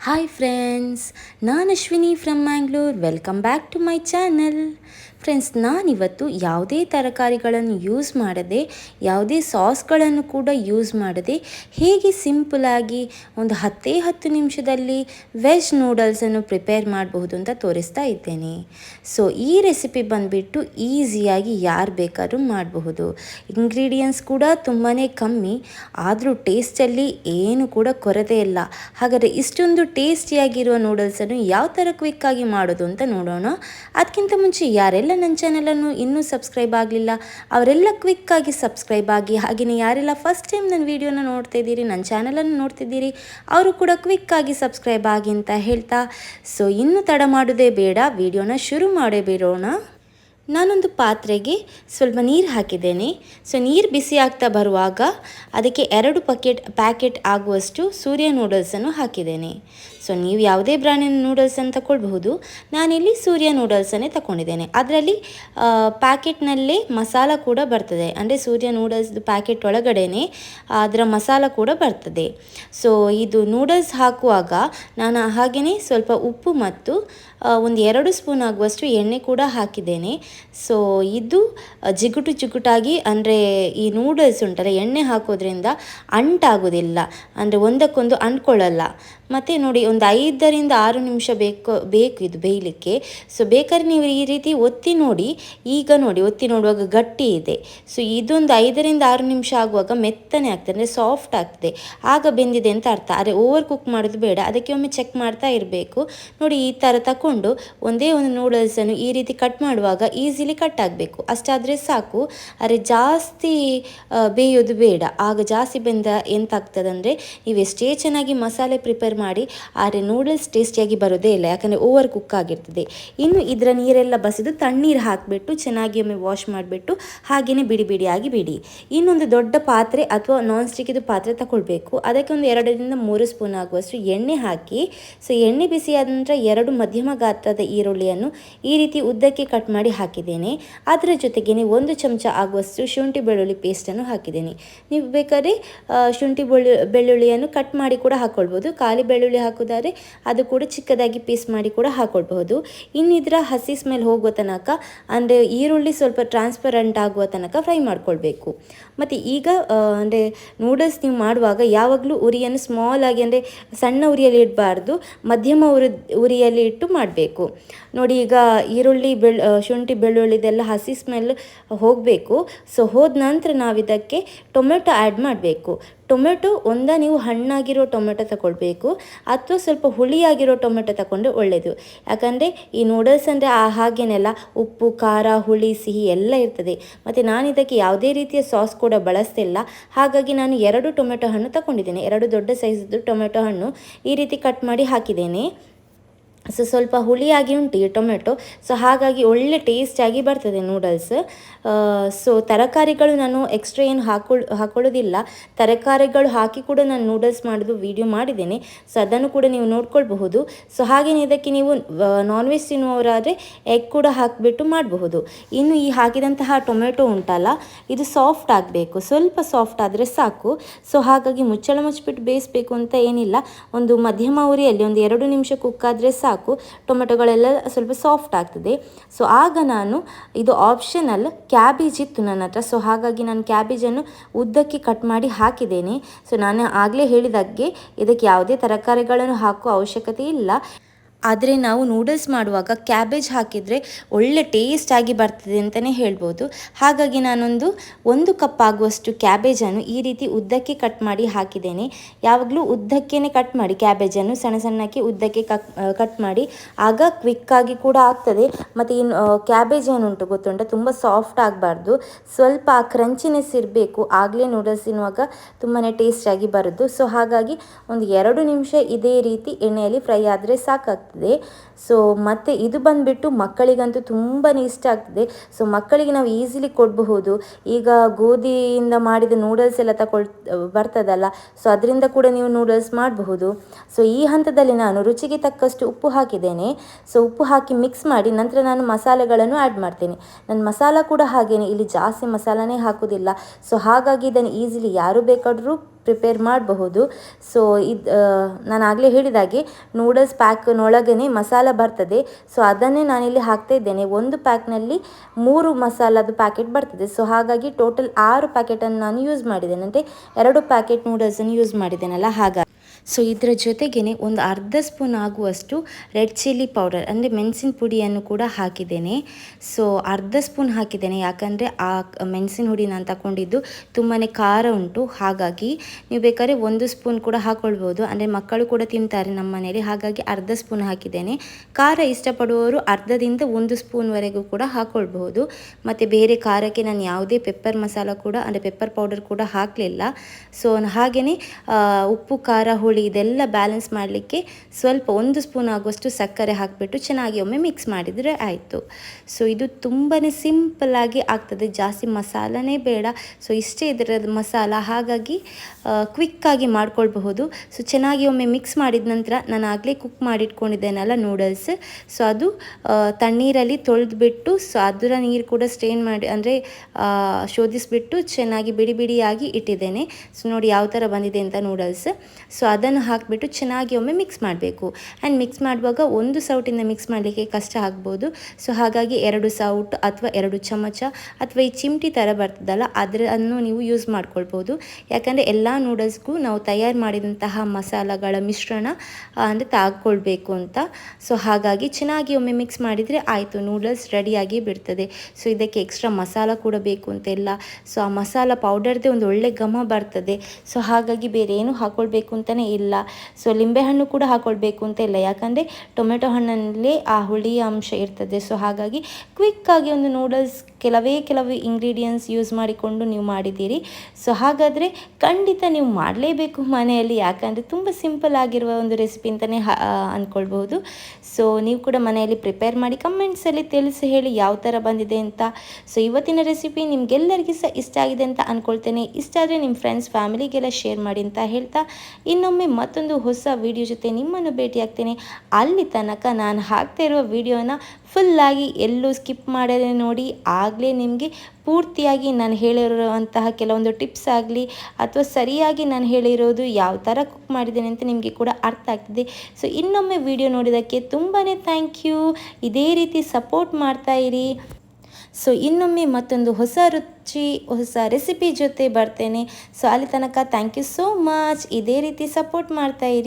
Hi friends ನಾನು Ashwini from Mangalore welcome back to my channel friends ನಾನಿವತ್ತು ಯಾವುದೇ ತರಕಾರಿಗಳನ್ನು ಯೂಸ್ ಮಾಡದೆ, ಯಾವುದೇ ಸಾಸ್ಗಳನ್ನು ಕೂಡ ಯೂಸ್ ಮಾಡದೆ, ಹೇಗೆ ಸಿಂಪಲಾಗಿ ಒಂದು ಹತ್ತೇ ಹತ್ತು ನಿಮಿಷದಲ್ಲಿ ವೆಜ್ ನೂಡಲ್ಸನ್ನು ಪ್ರಿಪೇರ್ ಮಾಡಬಹುದು ಅಂತ ತೋರಿಸ್ತಾ ಇದ್ದೇನೆ. ಸೊ ಈ ರೆಸಿಪಿ ಬಂದುಬಿಟ್ಟು ಈಸಿಯಾಗಿ ಯಾರು ಬೇಕಾದ್ರೂ ಮಾಡಬಹುದು. ಇಂಗ್ರೀಡಿಯೆಂಟ್ಸ್ ಕೂಡ ತುಂಬಾ ಕಮ್ಮಿ, ಆದರೂ ಟೇಸ್ಟಲ್ಲಿ ಏನು ಕೂಡ ಕೊರತೆ ಇಲ್ಲ. ಹಾಗಾದರೆ ಇಷ್ಟೊಂದು ಟೇಸ್ಟಿಯಾಗಿರುವ ನೂಡಲ್ಸನ್ನು ಯಾವ ಥರ ಕ್ವಿಕ್ಕಾಗಿ ಮಾಡೋದು ಅಂತ ನೋಡೋಣ. ಅದಕ್ಕಿಂತ ಮುಂಚೆ ಯಾರೆಲ್ಲ ನನ್ನ ಚಾನಲನ್ನು ಇನ್ನೂ ಸಬ್ಸ್ಕ್ರೈಬ್ ಆಗಲಿಲ್ಲ, ಅವರೆಲ್ಲ ಕ್ವಿಕ್ಕಾಗಿ ಸಬ್ಸ್ಕ್ರೈಬ್ ಆಗಿ ಹಾಗೆಯೇ ಯಾರೆಲ್ಲ ಫಸ್ಟ್ ಟೈಮ್ ನನ್ನ ವೀಡಿಯೋನ ನೋಡ್ತಾ ಇದ್ದೀರಿ, ನನ್ನ ಚಾನಲನ್ನು ನೋಡ್ತಿದ್ದೀರಿ, ಅವರು ಕೂಡ ಕ್ವಿಕ್ಕಾಗಿ ಸಬ್ಸ್ಕ್ರೈಬ್ ಆಗಿ ಅಂತ ಹೇಳ್ತಾ. ಸೊ ಇನ್ನೂ ತಡ ಮಾಡೋದೇ ಬೇಡ ವಿಡಿಯೋನ ಶುರು ಮಾಡೇ ಬಿಡೋಣ. ನಾನೊಂದು ಪಾತ್ರೆಗೆ ಸ್ವಲ್ಪ ನೀರು ಹಾಕಿದ್ದೇನೆ. ಸೊ, ನೀರು ಬಿಸಿ ಆಗ್ತಾ ಬರುವಾಗ ಅದಕ್ಕೆ ಎರಡು ಪಕೆಟ್ ಪ್ಯಾಕೆಟ್ ಆಗುವಷ್ಟು ಸೂರ್ಯ ನೂಡಲ್ಸನ್ನು ಹಾಕಿದ್ದೇನೆ. ಸೊ, ನೀವು ಯಾವುದೇ ಬ್ರ್ಯಾಂಡಿನ ನೂಡಲ್ಸನ್ನು ತಗೊಳ್ಬಹುದು ನಾನಿಲ್ಲಿ ಸೂರ್ಯ ನೂಡಲ್ಸನ್ನೇ ತಗೊಂಡಿದ್ದೇನೆ ಅದರಲ್ಲಿ ಪ್ಯಾಕೆಟ್ನಲ್ಲೇ ಮಸಾಲ ಕೂಡ ಬರ್ತದೆ. ಅಂದರೆ ಸೂರ್ಯ ನೂಡಲ್ಸ್ದು ಪ್ಯಾಕೆಟ್ ಒಳಗಡೆನೆ ಅದರ ಮಸಾಲ ಕೂಡ ಬರ್ತದೆ. ಸೊ, ಇದು ನೂಡಲ್ಸ್ ಹಾಕುವಾಗ ನಾನು ಹಾಗೆಯೇ ಸ್ವಲ್ಪ ಉಪ್ಪು ಮತ್ತು ಒಂದು ಎರಡು ಸ್ಪೂನ್ ಆಗುವಷ್ಟು ಎಣ್ಣೆ ಕೂಡ ಹಾಕಿದ್ದೇನೆ. ಸೊ ಇದು ಜಿಗುಟು ಜಿಗುಟಾಗಿ, ಅಂದರೆ ಈ ನೂಡಲ್ಸ್ ಉಂಟಲ್ಲ, ಎಣ್ಣೆ ಹಾಕೋದ್ರಿಂದ ಅಂಟಾಗೋದಿಲ್ಲ. ಅಂದರೆ ಒಂದಕ್ಕೊಂದು ಅಂಟ್ಕೊಳ್ಳಲ್ಲ. ಮತ್ತು ನೋಡಿ, ಒಂದು ಐದರಿಂದ ಆರು ನಿಮಿಷ ಬೇಕು ಬೇಕು ಇದು ಬೇಯಲಿಕ್ಕೆ. ಸೊ ಬೇಕಾದ್ರೆ ನೀವು ಈ ರೀತಿ ಒತ್ತಿ ನೋಡಿ, ಈಗ ನೋಡಿ, ಒತ್ತಿ ನೋಡುವಾಗ ಗಟ್ಟಿ ಇದೆ. ಸೊ ಇದೊಂದು ಐದರಿಂದ ಆರು ನಿಮಿಷ ಆಗುವಾಗ ಮೆತ್ತನೆ ಆಗ್ತದೆ, ಅಂದರೆ ಸಾಫ್ಟ್ ಆಗ್ತದೆ. ಆಗ ಬೆಂದಿದೆ ಅಂತ ಅರ್ಥ. ಆದರೆ ಓವರ್ ಕುಕ್ ಮಾಡೋದು ಬೇಡ. ಅದಕ್ಕೆ ಒಮ್ಮೆ ಚೆಕ್ ಮಾಡ್ತಾ ಇರಬೇಕು. ನೋಡಿ, ಈ ಥರ ತಗೊಂಡು ಒಂದೇ ಒಂದು ನೂಡಲ್ಸನ್ನು ಈ ರೀತಿ ಕಟ್ ಮಾಡುವಾಗ ಈಸಿಲಿ ಕಟ್ ಆಗಬೇಕು ಅಷ್ಟಾದರೆ ಸಾಕು. ಆದರೆ ಜಾಸ್ತಿ ಬೇಯೋದು ಬೇಡ. ಆಗ ಜಾಸ್ತಿ ಬೆಂದ ಎಂತಾಗ್ತದೆ ಅಂದರೆ ನೀವು ಎಷ್ಟೇ ಚೆನ್ನಾಗಿ ಮಸಾಲೆ ಪ್ರಿಪೇರ್ ಮಾಡಿ ಆದರೆ ನೂಡಲ್ಸ್ ಟೇಸ್ಟಿಯಾಗಿ ಬರೋದೇ ಇಲ್ಲ. ಯಾಕಂದರೆ ಓವರ್ ಕುಕ್ ಆಗಿರ್ತದೆ. ಇನ್ನು ಇದರ ನೀರೆಲ್ಲ ಬಸಿದು ತಣ್ಣೀರು ಹಾಕಿಬಿಟ್ಟು ಚೆನ್ನಾಗಿ ಒಮ್ಮೆ ವಾಶ್ ಮಾಡಿಬಿಟ್ಟು ಹಾಗೆಯೇ ಬಿಡಿ ಬಿಡಿಯಾಗಿ ಬಿಡಿ. ಇನ್ನೊಂದು ದೊಡ್ಡ ಪಾತ್ರೆ ಅಥವಾ ನಾನ್ ಸ್ಟಿಕ್ಕಿದು ಪಾತ್ರೆ ತಗೊಳ್ಬೇಕು ಅದಕ್ಕೆ ಒಂದು ಎರಡರಿಂದ ಮೂರು ಸ್ಪೂನ್ ಆಗುವಷ್ಟು ಎಣ್ಣೆ ಹಾಕಿ, ಸೊ ಎಣ್ಣೆ ಬಿಸಿಯಾದ ನಂತರ ಎರಡು ಮಧ್ಯಮ ಗಾತ್ರದ ಈರುಳ್ಳಿಯನ್ನು ಈ ರೀತಿ ಉದ್ದಕ್ಕೆ ಕಟ್ ಮಾಡಿ ಹಾಕಿದ್ದೇನೆ. ಅದರ ಜೊತೆಗೇ ಒಂದು ಚಮಚ ಆಗುವಷ್ಟು ಶುಂಠಿ ಬೆಳ್ಳುಳ್ಳಿ ಪೇಸ್ಟನ್ನು ಹಾಕಿದ್ದೇನೆ. ನೀವು ಬೇಕಾದ್ರೆ ಶುಂಠಿ ಬೆಳ್ಳು, ಬೆಳ್ಳುಳ್ಳಿಯನ್ನು ಕಟ್ ಮಾಡಿ ಕೂಡ ಹಾಕ್ಕೊಳ್ಬೋದು ಖಾಲಿ ಬೆಳ್ಳುಳ್ಳಿ ಹಾಕೋದಾದ್ರೆ ಅದು ಕೂಡ ಚಿಕ್ಕದಾಗಿ ಪೀಸ್ ಮಾಡಿ ಕೂಡ ಹಾಕ್ಕೊಳ್ಬಹುದು ಇನ್ನಿದ್ರ ಹಸಿ ಸ್ಮೆಲ್ ಹೋಗುವ ತನಕ, ಅಂದರೆ ಈರುಳ್ಳಿ ಸ್ವಲ್ಪ ಟ್ರಾನ್ಸ್ಪರೆಂಟ್ ಆಗುವ ತನಕ ಫ್ರೈ ಮಾಡ್ಕೊಳ್ಬೇಕು. ಮತ್ತು ಈಗ ಅಂದರೆ ನೂಡಲ್ಸ್ ನೀವು ಮಾಡುವಾಗ ಯಾವಾಗಲೂ ಉರಿಯನ್ನು ಸ್ಮಾಲ್ ಆಗಿ, ಅಂದರೆ ಸಣ್ಣ ಉರಿಯಲ್ಲಿ ಇಡಬಾರ್ದು. ಮಧ್ಯಮ ಉರಿ, ಉರಿಯಲ್ಲಿ ಇಟ್ಟು ಮಾಡಬೇಕು. ನೋಡಿ ಈಗ ಈರುಳ್ಳಿ ಬೆಳ್ ಶುಂಠಿ ಬೆಳ್ಳುಳ್ಳಿದೆಲ್ಲ ಹಸಿ ಸ್ಮೆಲ್ ಹೋಗಬೇಕು. ಸೊ ಹೋದ ನಂತರ ನಾವು ಇದಕ್ಕೆ ಟೊಮೆಟೊ ಆ್ಯಡ್ ಮಾಡಬೇಕು. ಟೊಮೆಟೊ ಒಂದ ನೀವು ಹಣ್ಣಾಗಿರೋ ಟೊಮೆಟೊ ತಗೊಳ್ಬೇಕು. ಅಥವಾ ಸ್ವಲ್ಪ ಹುಳಿಯಾಗಿರೋ ಟೊಮೆಟೊ ತಗೊಂಡ್ರೆ ಒಳ್ಳೆಯದು ಯಾಕಂದರೆ ಈ ನೂಡಲ್ಸ್ ಅಂದರೆ ಆ ಹಾಗೇನೆಲ್ಲ ಉಪ್ಪು, ಖಾರ, ಹುಳಿ, ಸಿಹಿ ಎಲ್ಲ ಇರ್ತದೆ. ಮತ್ತು ನಾನು ಇದಕ್ಕೆ ಯಾವುದೇ ರೀತಿಯ ಸಾಸ್ ಕೂಡ ಬಳಸ್ತಿಲ್ಲ. ಹಾಗಾಗಿ ನಾನು ಎರಡು ಟೊಮೆಟೊ ಹಣ್ಣು ತಗೊಂಡಿದ್ದೇನೆ. ಎರಡು ದೊಡ್ಡ ಸೈಜ್ದು ಟೊಮೆಟೊ ಹಣ್ಣು ಈ ರೀತಿ ಕಟ್ ಮಾಡಿ ಹಾಕಿದ್ದೇನೆ. ಸೊ ಸ್ವಲ್ಪ ಹುಳಿಯಾಗಿ ಉಂಟು ಈ ಟೊಮೆಟೊ. ಸೊ ಹಾಗಾಗಿ ಒಳ್ಳೆ ಟೇಸ್ಟಾಗಿ ಬರ್ತದೆ ನೂಡಲ್ಸ್ ಸೊ ತರಕಾರಿಗಳು ನಾನು ಎಕ್ಸ್ಟ್ರಾ ಏನು ಹಾಕೊಳ್ ಹಾಕೊಳ್ಳೋದಿಲ್ಲ. ತರಕಾರಿಗಳು ಹಾಕಿ ಕೂಡ ನಾನು ನೂಡಲ್ಸ್ ಮಾಡೋದು ವಿಡಿಯೋ ಮಾಡಿದ್ದೇನೆ. ಸೊ ಅದನ್ನು ಕೂಡ ನೀವು ನೋಡ್ಕೊಳ್ಬಹುದು. ಸೊ ಹಾಗೆಯೇ ಇದಕ್ಕೆ ನೀವು ನಾನ್ ವೆಜ್ ತಿನ್ನುವವರಾದರೆ ಎಗ್ ಕೂಡ ಹಾಕಿಬಿಟ್ಟು ಮಾಡಬಹುದು. ಇನ್ನು ಈ ಹಾಕಿದಂತಹ ಟೊಮೆಟೊ ಉಂಟಲ್ಲ, ಇದು ಸಾಫ್ಟ್ ಆಗಬೇಕು. ಸ್ವಲ್ಪ ಸಾಫ್ಟ್ ಆದರೆ ಸಾಕು. ಸೊ ಹಾಗಾಗಿ ಮುಚ್ಚಳ ಮುಚ್ಚಿಬಿಟ್ಟು ಬೇಯಿಸಬೇಕು ಅಂತ ಏನಿಲ್ಲ. ಒಂದು ಮಧ್ಯಮ ಉರಿಯಲ್ಲಿ ಒಂದು ಎರಡು ನಿಮಿಷ ಕುಕ್ ಆದರೆ ಸಾಕು. ಸಾಕು. ಟೊಮೆಟೊಗಳೆಲ್ಲ ಸ್ವಲ್ಪ ಸಾಫ್ಟ್ ಆಗ್ತದೆ. ಸೊ ಆಗ ನಾನು ಇದು ಆಪ್ಷನಲ್ ಕ್ಯಾಬೇಜ್ ಇತ್ತು ನನ್ನ ಹತ್ರ. ಸೊ ಹಾಗಾಗಿ ನಾನು ಕ್ಯಾಬೇಜನ್ನು ಉದ್ದಕ್ಕೆ ಕಟ್ ಮಾಡಿ ಹಾಕಿದ್ದೇನೆ. ಸೊ ನಾನು ಆಗಲೇ ಹೇಳಿದಾಗೆ ಇದಕ್ಕೆ ಯಾವುದೇ ತರಕಾರಿಗಳನ್ನು ಹಾಕುವ ಅವಶ್ಯಕತೆ ಇಲ್ಲ. ಆದರೆ ನಾವು ನೂಡಲ್ಸ್ ಮಾಡುವಾಗ ಕ್ಯಾಬೇಜ್ ಹಾಕಿದರೆ ಒಳ್ಳೆ ಟೇಸ್ಟಾಗಿ ಬರ್ತದೆ ಅಂತಲೇ ಹೇಳ್ಬೋದು. ಹಾಗಾಗಿ ನಾನೊಂದು ಒಂದು ಕಪ್ ಆಗುವಷ್ಟು ಕ್ಯಾಬೇಜನ್ನು ಈ ರೀತಿ ಉದ್ದಕ್ಕೆ ಕಟ್ ಮಾಡಿ ಹಾಕಿದ್ದೇನೆ. ಯಾವಾಗಲೂ ಉದ್ದಕ್ಕೇ ಕಟ್ ಮಾಡಿ ಕ್ಯಾಬೇಜನ್ನು ಸಣ್ಣ ಸಣ್ಣಕ್ಕೆ ಉದ್ದಕ್ಕೆ ಕಟ್ ಕಟ್ ಮಾಡಿ ಆಗ ಕ್ವಿಕ್ಕಾಗಿ ಕೂಡ ಆಗ್ತದೆ. ಮತ್ತು ಇನ್ನು ಕ್ಯಾಬೇಜ್ ಏನುಂಟು ಗೊತ್ತುಂಟ? ತುಂಬ ಸಾಫ್ಟ್ ಆಗಬಾರ್ದು. ಸ್ವಲ್ಪ ಕ್ರಂಚಿನೆಸ್ ಇರಬೇಕು. ಆಗಲೇ ನೂಡಲ್ಸ್ ತಿನ್ನುವಾಗ ತುಂಬಾ ಟೇಸ್ಟಾಗಿ ಬರೋದು. ಸೊ ಹಾಗಾಗಿ ಒಂದು ಎರಡು ನಿಮಿಷ ಇದೇ ರೀತಿ ಎಣ್ಣೆಯಲ್ಲಿ ಫ್ರೈ ಆದರೆ ಸಾಕಾಗ್ತದೆ. ಆಗ್ತದೆ. ಸೊ ಮತ್ತು ಇದು ಬಂದುಬಿಟ್ಟು ಮಕ್ಕಳಿಗಂತೂ ತುಂಬಾ ಇಷ್ಟ ಆಗ್ತದೆ. ಸೊ ಮಕ್ಕಳಿಗೆ ನಾವು ಈಸಿಲಿ ಕೊಡಬಹುದು. ಈಗ ಗೋಧಿಯಿಂದ ಮಾಡಿದ ನೂಡಲ್ಸ್ ಎಲ್ಲ ತಗೊಳ್, ಬರ್ತದಲ್ಲ ಸೊ ಅದರಿಂದ ಕೂಡ ನೀವು ನೂಡಲ್ಸ್ ಮಾಡಬಹುದು. ಸೊ ಈ ಹಂತದಲ್ಲಿ ನಾನು ರುಚಿಗೆ ತಕ್ಕಷ್ಟು ಉಪ್ಪು ಹಾಕಿದ್ದೇನೆ. ಸೊ ಉಪ್ಪು ಹಾಕಿ ಮಿಕ್ಸ್ ಮಾಡಿ ನಂತರ ನಾನು ಮಸಾಲೆಗಳನ್ನು ಆ್ಯಡ್ ಮಾಡ್ತೇನೆ. ನನ್ನ ಮಸಾಲ ಕೂಡ ಹಾಗೇನೆ, ಇಲ್ಲಿ ಜಾಸ್ತಿ ಮಸಾಲನೇ ಹಾಕೋದಿಲ್ಲ. ಸೊ ಹಾಗಾಗಿ ಇದನ್ನು ಈಸಿಲಿ ಯಾರು ಬೇಕಾದರೂ ಪ್ರಿಪೇರ್ ಮಾಡಬಹುದು. ಸೊ ಇದು ನಾನು ಆಗಲೇ ಹೇಳಿದಾಗೆ ನೂಡಲ್ಸ್ ಪ್ಯಾಕ್ನೊಳಗೇ ಮಸಾಲ ಬರ್ತದೆ. ಸೊ ಅದನ್ನೇ ನಾನಿಲ್ಲಿ ಹಾಕ್ತಾ ಇದ್ದೇನೆ. ಒಂದು ಪ್ಯಾಕ್ನಲ್ಲಿ ಮೂರು ಮಸಾಲದ ಪ್ಯಾಕೆಟ್ ಬರ್ತದೆ. ಸೊ ಹಾಗಾಗಿ ಟೋಟಲ್ ಆರು ಪ್ಯಾಕೆಟನ್ನು ನಾನು ಯೂಸ್ ಮಾಡಿದ್ದೇನೆ. ಅಂದರೆ ಎರಡು ಪ್ಯಾಕೆಟ್ ನೂಡಲ್ಸನ್ನು ಯೂಸ್ ಮಾಡಿದ್ದೇನಲ್ಲ, ಹಾಗಾಗಿ. ಸೊ ಇದರ ಜೊತೆಗೇ ಒಂದು ಅರ್ಧ ಸ್ಪೂನ್ ಆಗುವಷ್ಟು ರೆಡ್ ಚಿಲ್ಲಿ ಪೌಡರ್, ಅಂದರೆ ಮೆಣಸಿನ ಪುಡಿಯನ್ನು ಕೂಡ ಹಾಕಿದ್ದೇನೆ. ಸೊ ಅರ್ಧ ಸ್ಪೂನ್ ಹಾಕಿದ್ದೇನೆ, ಯಾಕಂದರೆ ಆ ಮೆಣಸಿನ ಹುಡಿ ನಾನು ತಗೊಂಡಿದ್ದು ತುಂಬಾ ಖಾರ ಉಂಟು. ಹಾಗಾಗಿ ನೀವು ಬೇಕಾದ್ರೆ ಒಂದು ಸ್ಪೂನ್ ಕೂಡ ಹಾಕ್ಕೊಳ್ಬೋದು ಅಂದರೆ ಮಕ್ಕಳು ಕೂಡ ತಿಂತಾರೆ ನಮ್ಮ ಮನೆಯಲ್ಲಿ, ಹಾಗಾಗಿ ಅರ್ಧ ಸ್ಪೂನ್ ಹಾಕಿದ್ದೇನೆ. ಖಾರ ಇಷ್ಟಪಡುವವರು ಅರ್ಧದಿಂದ ಒಂದು ಸ್ಪೂನ್ವರೆಗೂ ಕೂಡ ಹಾಕ್ಕೊಳ್ಬಹುದು ಮತ್ತು ಬೇರೆ ಖಾರಕ್ಕೆ ನಾನು ಯಾವುದೇ ಪೆಪ್ಪರ್ ಮಸಾಲ ಕೂಡ, ಅಂದರೆ ಪೆಪ್ಪರ್ ಪೌಡರ್ ಕೂಡ ಹಾಕಲಿಲ್ಲ. ಸೊ ಹಾಗೆಯೇ ಉಪ್ಪು, ಖಾರ, ಹುಳಿ ಇದೆಲ್ಲ ಬ್ಯಾಲೆನ್ಸ್ ಮಾಡಲಿಕ್ಕೆ ಸ್ವಲ್ಪ ಒಂದು ಸ್ಪೂನ್ ಆಗುವಷ್ಟು ಸಕ್ಕರೆ ಹಾಕಿಬಿಟ್ಟು ಚೆನ್ನಾಗಿ ಒಮ್ಮೆ ಮಿಕ್ಸ್ ಮಾಡಿದರೆ ಆಯಿತು. ಸೊ ಇದು ತುಂಬಾ ಸಿಂಪಲ್ಲಾಗಿ ಆಗ್ತದೆ. ಜಾಸ್ತಿ ಮಸಾಲನೇ ಬೇಡ. ಸೊ ಇಷ್ಟೇ ಇದರ ಮಸಾಲ ಹಾಗಾಗಿ ಕ್ವಿಕ್ಕಾಗಿ ಮಾಡ್ಕೊಳ್ಬಹುದು. ಸೊ ಚೆನ್ನಾಗಿ ಒಮ್ಮೆ ಮಿಕ್ಸ್ ಮಾಡಿದ ನಂತರ ನಾನು ಆಗಲೇ ಕುಕ್ ಮಾಡಿಟ್ಕೊಂಡಿದ್ದೇನಲ್ಲ ನೂಡಲ್ಸ್ ಸೊ ಅದು ತಣ್ಣೀರಲ್ಲಿ ತೊಳೆದುಬಿಟ್ಟು ಸೊ ಅದರ ನೀರು ಕೂಡ ಸ್ಟೇನ್ ಮಾಡಿ, ಅಂದರೆ ಶೋಧಿಸಿಬಿಟ್ಟು ಚೆನ್ನಾಗಿ ಬಿಡಿ ಬಿಡಿಯಾಗಿ ಇಟ್ಟಿದ್ದೇನೆ. ಸೊ ನೋಡಿ ಯಾವ ಥರ ಬಂದಿದೆ ಅಂತ ನೂಡಲ್ಸ್ ಸೊ ಅದನ್ನು ಹಾಕಿಬಿಟ್ಟು ಚೆನ್ನಾಗಿ ಒಮ್ಮೆ ಮಿಕ್ಸ್ ಮಾಡಬೇಕು. ಆ್ಯಂಡ್ ಮಿಕ್ಸ್ ಮಾಡುವಾಗ ಒಂದು ಸೌಟಿಂದ ಮಿಕ್ಸ್ ಮಾಡಲಿಕ್ಕೆ ಕಷ್ಟ ಆಗ್ಬೋದು. ಸೊ ಹಾಗಾಗಿ ಎರಡು ಸೌಟ್ ಅಥವಾ ಎರಡು ಚಮಚ ಅಥವಾ ಈ ಚಿಮಟಿ ಥರ ಬರ್ತದಲ್ಲ ಅದನ್ನು ನೀವು ಯೂಸ್ ಮಾಡ್ಕೊಳ್ಬೋದು. ಯಾಕಂದರೆ ಎಲ್ಲ ನೂಡಲ್ಸ್ಗೂ ನಾವು ತಯಾರು ಮಾಡಿದಂತಹ ಮಸಾಲಗಳ ಮಿಶ್ರಣ ಅಂದರೆ ತಾಗ್ಕೊಳ್ಬೇಕು ಅಂತ. ಸೊ ಹಾಗಾಗಿ ಚೆನ್ನಾಗಿ ಒಮ್ಮೆ ಮಿಕ್ಸ್ ಮಾಡಿದರೆ ಆಯಿತು ನೂಡಲ್ಸ್ ರೆಡಿಯಾಗಿ ಬಿಡ್ತದೆ. ಸೊ ಇದಕ್ಕೆ ಎಕ್ಸ್ಟ್ರಾ ಮಸಾಲ ಕೂಡ ಬೇಕು ಅಂತೆಲ್ಲ. ಸೊ ಆ ಮಸಾಲ ಪೌಡರ್ದೇ ಒಂದು ಒಳ್ಳೆ ಘಮ ಬರ್ತದೆ. ಸೊ ಹಾಗಾಗಿ ಬೇರೆ ಏನು ಹಾಕ್ಕೊಳ್ಬೇಕು ಅಂತಲೇ ಇಲ್ಲ. ಸೊ ಲಿಂಬೆಹಣ್ಣು ಕೂಡ ಹಾಕ್ಕೊಳ್ಬೇಕು ಅಂತ ಇಲ್ಲ. ಯಾಕಂದರೆ ಟೊಮೆಟೊ ಹಣ್ಣಲ್ಲಿ ಆ ಹುಳಿ ಅಂಶ ಇರ್ತದೆ. ಸೊ ಹಾಗಾಗಿ ಕ್ವಿಕ್ಕಾಗಿ ಒಂದು ನೂಡಲ್ಸ್ ಕೆಲವೇ ಕೆಲವು ಇಂಗ್ರೀಡಿಯೆಂಟ್ಸ್ ಯೂಸ್ ಮಾಡಿಕೊಂಡು ನೀವು ಮಾಡಿದ್ದೀರಿ. ಸೊ ಹಾಗಾದರೆ ಖಂಡಿತ ನೀವು ಮಾಡಲೇಬೇಕು ಮನೆಯಲ್ಲಿ. ಯಾಕಂದರೆ ತುಂಬ ಸಿಂಪಲ್ ಆಗಿರುವ ಒಂದು ರೆಸಿಪಿ ಅಂತಲೇ ಅಂದ್ಕೊಳ್ಬಹುದು ಸೊ ನೀವು ಕೂಡ ಮನೆಯಲ್ಲಿ ಪ್ರಿಪೇರ್ ಮಾಡಿ ಕಮೆಂಟ್ಸಲ್ಲಿ ತಿಳಿಸಿ ಹೇಳಿ ಯಾವ ಥರ ಬಂದಿದೆ ಅಂತ. ಸೊ ಇವತ್ತಿನ ರೆಸಿಪಿ ನಿಮಗೆಲ್ಲರಿಗೂ ಸಹ ಇಷ್ಟ ಆಗಿದೆ ಅಂತ ಅಂದ್ಕೊಳ್ತೇನೆ ಇಷ್ಟ ಆದರೆ ನಿಮ್ಮ ಫ್ರೆಂಡ್ಸ್ ಫ್ಯಾಮಿಲಿಗೆಲ್ಲ ಶೇರ್ ಮಾಡಿ ಅಂತ ಹೇಳ್ತಾ ಇನ್ನೊಮ್ಮೆ ಮತ್ತೊಂದು ಹೊಸ ವಿಡಿಯೋ ಜೊತೆ ನಿಮ್ಮನ್ನು ಭೇಟಿಯಾಗ್ತೇನೆ. ಅಲ್ಲಿ ತನಕ ನಾನು ಹಾಕ್ತಾ ಇರುವ ವಿಡಿಯೋನ ಫುಲ್ಲಾಗಿ ಎಲ್ಲೂ ಸ್ಕಿಪ್ ಮಾಡದೆ ನೋಡಿ, ಆಗಲೇ ನಿಮಗೆ ಪೂರ್ತಿಯಾಗಿ ನಾನು ಹೇಳಿರುವಂತಹ ಕೆಲವೊಂದು ಟಿಪ್ಸ್ ಆಗಲಿ ಅಥವಾ ಸರಿಯಾಗಿ ನಾನು ಹೇಳಿರೋದು ಯಾವ ಥರ ಕುಕ್ ಮಾಡಿದ್ದೇನೆ ಅಂತ ನಿಮಗೆ ಕೂಡ ಅರ್ಥ ಆಗ್ತಿದೆ. ಸೊ ಇನ್ನೊಮ್ಮೆ ವಿಡಿಯೋ ನೋಡಿದ್ದಕ್ಕೆ ತುಂಬಾ ಥ್ಯಾಂಕ್ ಯು ಇದೇ ರೀತಿ ಸಪೋರ್ಟ್ ಮಾಡ್ತಾ ಇರಿ. ಸೊ ಇನ್ನೊಮ್ಮೆ ಮತ್ತೊಂದು ಹೊಸ ರುಚಿ, ಹೊಸ ರೆಸಿಪಿ ಜೊತೆ ಬರ್ತೇನೆ. ಸೊ ಅಲ್ಲಿ ತನಕ ಥ್ಯಾಂಕ್ ಯು ಸೋ ಮಚ್ ಇದೇ ರೀತಿ ಸಪೋರ್ಟ್ ಮಾಡ್ತಾ ಇರಿ.